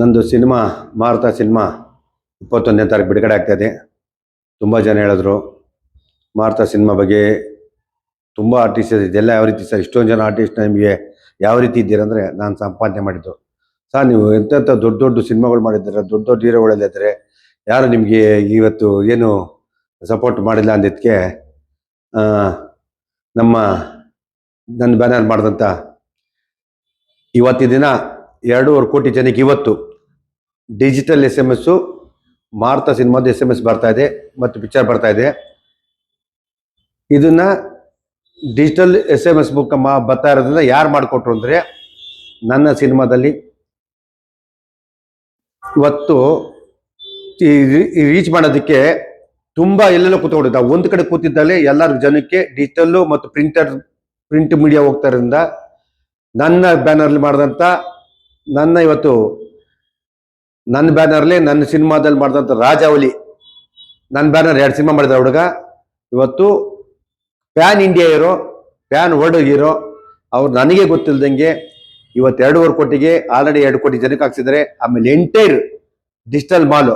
ನಂದು ಸಿನಿಮಾ, ಮಾರುತ ಸಿನಿಮಾ ಇಪ್ಪತ್ತೊಂದನೇ ತಾರೀಕು ಬಿಡುಗಡೆ ಆಗ್ತಾ ಇದೆ. ತುಂಬ ಜನ ಹೇಳಿದ್ರು, ಮಾರುತ ಸಿನಿಮಾ ಬಗ್ಗೆ ತುಂಬ ಆರ್ಟಿಸ್ಟ್ ಇದೆಲ್ಲ ಯಾವ ರೀತಿ ಸರ್? ಇಷ್ಟೊಂದು ಜನ ಆರ್ಟಿಸ್ಟ್ ನಿಮಗೆ ಯಾವ ರೀತಿ ಇದ್ದೀರಂದರೆ ನಾನು ಸಂಪಾದನೆ ಮಾಡಿದ್ದು. ಸರ್, ನೀವು ಎಂತೆಂಥ ದೊಡ್ಡ ದೊಡ್ಡ ಸಿನಿಮಾಗಳು ಮಾಡಿದ್ದೀರ? ದೊಡ್ಡ ದೊಡ್ಡ ಹೀರೋಗಳೆಲ್ಲಿದ್ದಾರೆ ಯಾರು ನಿಮಗೆ ಇವತ್ತು ಏನು ಸಪೋರ್ಟ್ ಮಾಡಿಲ್ಲ ಅಂದಿದ್ದಕ್ಕೆ ನಮ್ಮ ನನ್ನ ಬ್ಯಾನರ್ ಮಾಡಿದಂಥ ಇವತ್ತಿನ ದಿನ ಎರಡೂವರೆ ಕೋಟಿ ಜನಕ್ಕೆ ಇವತ್ತು ಡಿಜಿಟಲ್ ಎಸ್ ಎಂ ಎಸ್ಸು ಮಾರುತ ಸಿನಿಮಾದ ಎಸ್ ಎಂ ಎಸ್ ಬರ್ತಾ ಇದೆ ಮತ್ತು ಪಿಕ್ಚರ್ ಬರ್ತಾ ಇದೆ. ಇದನ್ನ digital S M S book ಬರ್ತಾ ಇರೋದ್ರಿಂದ ಯಾರು ಮಾಡಿಕೊಟ್ರು ಅಂದರೆ ನನ್ನ ಸಿನಿಮಾದಲ್ಲಿ ಇವತ್ತು ರೀಚ್ ಮಾಡೋದಕ್ಕೆ ತುಂಬ ಎಲ್ಲೆಲ್ಲೋ ಕೂತ್ಕೊಂಡಿದ್ದ. ಒಂದು ಕಡೆ ಕೂತಿದ್ದಲ್ಲಿ ಎಲ್ಲರ ಜನಕ್ಕೆ ಡಿಜಿಟಲ್ಲು ಮತ್ತು ಪ್ರಿಂಟರ್ ಪ್ರಿಂಟ್ ಮೀಡಿಯಾ ಹೋಗ್ತಾ ಇರೋದ್ರಿಂದ ನನ್ನ ಬ್ಯಾನರ್ಲಿ ಮಾಡಿದಂಥ ನನ್ನ ಇವತ್ತು ನನ್ನ ಬ್ಯಾನರ್ಲಿ ನನ್ನ ಸಿನಿಮಾದಲ್ಲಿ ಮಾಡಿದಂಥ ರಾಜಾವಲಿ ನನ್ನ ಬ್ಯಾನರ್ ಎರಡು ಸಿನಿಮಾ ಮಾಡಿದ ಹುಡುಗ. ಇವತ್ತು ಪ್ಯಾನ್ ಇಂಡಿಯಾ ಇರೋ ಪ್ಯಾನ್ ವರ್ಲ್ಡ್ ಹೀರೋ ಅವ್ರು ನನಗೆ ಗೊತ್ತಿಲ್ದಂಗೆ ಇವತ್ತು ಎರಡೂವರೆ ಕೋಟಿಗೆ ಆಲ್ರೆಡಿ ಎರಡು ಕೋಟಿ ಜನಕ್ಕೆ ಹಾಕ್ಸಿದ್ರೆ ಆಮೇಲೆ ಎಂಟೈರ್ ಡಿಜಿಟಲ್ ಮಾಲು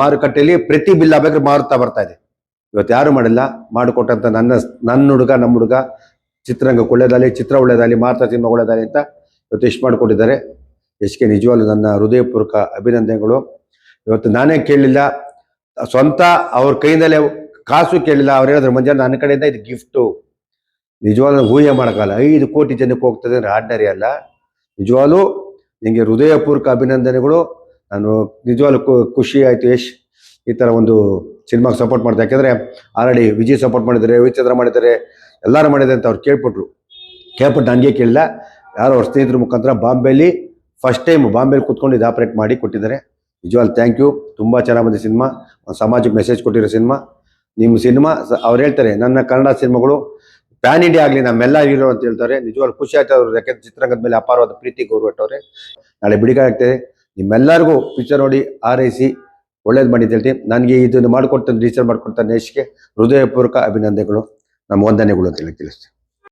ಮಾರುಕಟ್ಟೆಯಲ್ಲಿ ಪ್ರತಿ ಬಿಲ್ ಆಗ್ಬೇಕಾದ್ರೆ ಮಾರುತ್ತಾ ಬರ್ತಾ ಇದೆ. ಇವತ್ತು ಯಾರು ಮಾಡಿಲ್ಲ? ಮಾಡಿಕೊಟ್ಟಂತ ನನ್ನ ನನ್ನ ಹುಡುಗ, ನಮ್ಮ ಹುಡುಗ. ಚಿತ್ರರಂಗಕ್ಕೆ ಒಳ್ಳೇದಾಗಲಿ, ಚಿತ್ರ ಒಳ್ಳೇದಾಗಲಿ, ಮಾರುತ ಸಿನಿಮಾ ಒಳ್ಳೇದಾಗಲಿ ಅಂತ ಇವತ್ತು ಎಷ್ಟು ಮಾಡಿಕೊಟ್ಟಿದ್ದಾರೆ. ಎಷ್ಟಿಗೆ ನಿಜವಾಗ್ಲು ನನ್ನ ಹೃದಯಪೂರ್ವಕ ಅಭಿನಂದನೆಗಳು. ಇವತ್ತು ನಾನೇ ಕೇಳಲಿಲ್ಲ. ಸ್ವಂತ ಅವ್ರ ಕೈಯಿಂದಲೇ ಕಾಸು ಕೇಳಿಲ್ಲ ಅವ್ರು ಹೇಳಿದ್ರು ಮಂಜ ನನ್ನ ಕಡೆಯಿಂದ ಇದು ಗಿಫ್ಟು ನಿಜವಾಗ್ಲೂ ಊಹೆ ಮಾಡೋಕ್ಕಲ್ಲ ಐದು ಕೋಟಿ ಜನಕ್ಕೆ ಹೋಗ್ತದೆ ಅಂದ್ರೆ ಆರ್ಡಿನರಿ ಅಲ್ಲ. ನಿಜವಾಗ್ಲೂ ನಿಮಗೆ ಹೃದಯಪೂರ್ವಕ ಅಭಿನಂದನೆಗಳು. ನಾನು ನಿಜವಾಗ್ಲೂ ಖುಷಿ ಆಯಿತು. ಯಶ್, ಈ ಥರ ಒಂದು ಸಿನಿಮಾಗೆ ಸಪೋರ್ಟ್ ಮಾಡ್ತಾರೆ ಯಾಕೆಂದರೆ ಆಲ್ರೆಡಿ ವಿಜಯ್ ಸಪೋರ್ಟ್ ಮಾಡಿದ್ದಾರೆ ರವಿಚಂದ್ರ ಮಾಡಿದ್ದಾರೆ, ಎಲ್ಲರೂ ಮಾಡಿದ್ದಾರೆ ಅಂತ ಅವ್ರು ಕೇಳ್ಬಿಟ್ರು ಕೇಳ್ಬಿಟ್ಟು ನನಗೆ ಕೇಳಿಲ್ಲ ಯಾರೋ ಅವ್ರ ಸ್ನೇಹಿತರ ಮುಖಾಂತರ ಬಾಂಬೆಲಿ ಫಸ್ಟ್ ಟೈಮ್ ಬಾಂಬೆಲಿ ಕುತ್ಕೊಂಡು ಇದು ಆಪರೇಟ್ ಮಾಡಿ ಕೊಟ್ಟಿದ್ದಾರೆ. ನಿಜವಾಲ್ ಥ್ಯಾಂಕ್ ಯು ತುಂಬ ಚೆನ್ನಾಗಿ ಬಂದಿದೆ ಸಿನಿಮಾ. ಸಮಾಜಕ್ಕೆ ಮೆಸೇಜ್ ಕೊಟ್ಟಿರೋ ಸಿನಿಮಾ. ನಿಮ್ಮ ಸಿನಿಮಾ ಅವ್ರು ಹೇಳ್ತಾರೆ, ನನ್ನ ಕನ್ನಡ ಸಿನಿಮಾಗಳು ಪ್ಯಾನ್ ಇಂಡಿಯಾ ಆಗಲಿ ನಮ್ಮೆಲ್ಲ ಹೀರೋ ಅಂತ ಹೇಳ್ತಾರೆ. ನಿಜವಾಗ್ಲೂ ಖುಷಿ ಆಯ್ತು ಅವ್ರು. ಯಾಕೆಂದ್ರೆ ಚಿತ್ರರಂಗದ ಮೇಲೆ ಅಪಾರವಾದ ಪ್ರೀತಿ ಗೌರವ ಇಟ್ಟವ್ರೆ. ನಾಳೆ ಬಿಡುಗಡೆ ನಿಮ್ಮೆಲ್ಲರಿಗೂ ಪಿಕ್ಚರ್ ನೋಡಿ ಆರೈಸಿ ಒಳ್ಳೇದು ಮಾಡಿ ಅಂತ ಹೇಳ್ತೀನಿ. ನನಗೆ ಇದನ್ನು ಮಾಡಿಕೊಡ್ತಾನೆ ರಿಜಿಸ್ಟರ್ ಮಾಡಿಕೊಡ್ತಾನೆ ದೇಶಕ್ಕೆ. ಹೃದಯಪೂರ್ವಕ ಅಭಿನಂದನೆಗಳು. ನಮ್ಮ ವಂದನೆಗಳು ಅಂತ ಹೇಳಿ ತಿಳಿಸ್ತೀನಿ.